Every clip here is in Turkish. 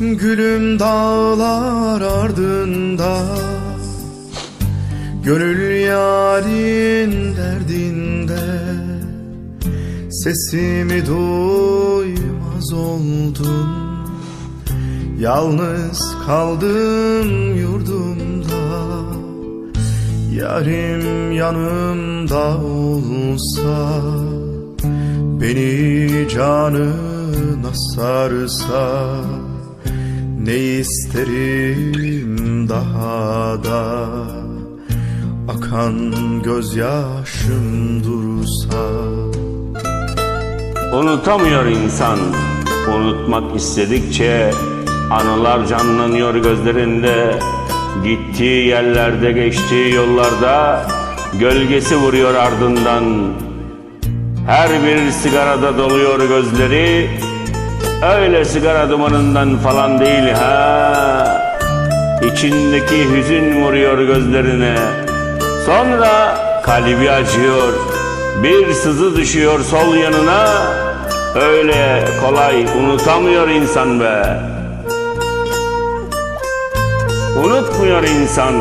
Gülüm dağlar ardında Gönül yarin derdinde. Sesimi duymaz oldun Yalnız kaldım yurdumda. Yarim yanımda olsa Beni canına sarsa Ne isterim daha da? Akan gözyaşım dursa Unutamıyor insan. Unutmak istedikçe Anılar canlanıyor gözlerinde. Gittiği yerlerde geçtiği yollarda Gölgesi vuruyor ardından. Her bir sigarada doluyor gözleri Öyle sigara dumanından falan değil ha. İçindeki hüzün vuruyor gözlerine. Sonra kalbi acıyor Bir sızı düşüyor sol yanına. Öyle kolay unutamıyor insan be. Unutmuyor insan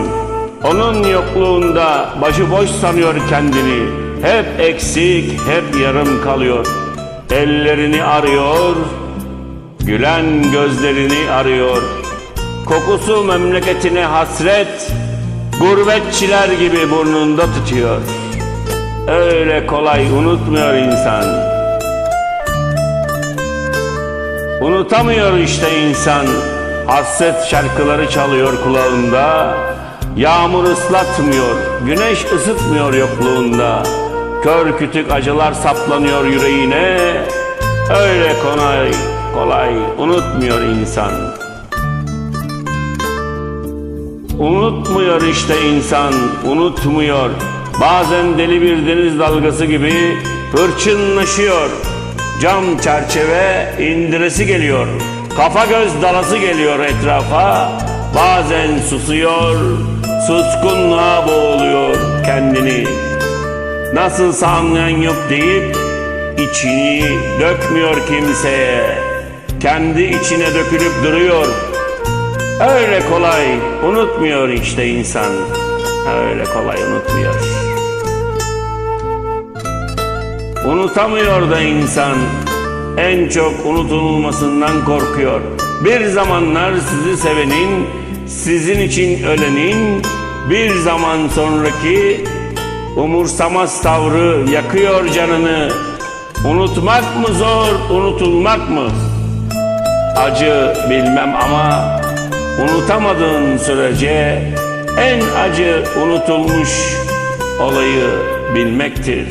Onun yokluğunda başıboş sanıyor kendini. Hep eksik, hep yarım kalıyor. Ellerini arıyor Gülen gözlerini arıyor. Kokusu memleketine hasret Gurbetçiler gibi burnunda tutuyor. Öyle kolay unutmuyor insan. Unutamıyor işte insan. Hasret şarkıları çalıyor kulağında. Yağmur ıslatmıyor Güneş ısıtmıyor yokluğunda. Kör kütük acılar saplanıyor yüreğine. Öyle kolay kolay unutmuyor insan Unutmuyor işte insan, unutmuyor. Bazen deli bir deniz dalgası gibi hırçınlaşıyor. Cam çerçeve indiresi geliyor. Kafa göz dalası geliyor etrafa. Bazen susuyor, suskunluğa boğuluyor kendini. Nasılsa anlayan yok deyip içini dökmüyor kimseye. Kendi içine dökülüp duruyor. Öyle kolay unutmuyor işte insan. Öyle kolay unutmuyor. Unutamıyor da insan. En çok unutulmasından korkuyor. Bir zamanlar sizi sevenin, sizin için ölenin, bir zaman sonraki umursamaz tavrı yakıyor canını. Unutmak mı zor, unutulmak mı? Acı bilmem ama unutamadığın sürece en acı unutulmuş olayı bilmektir.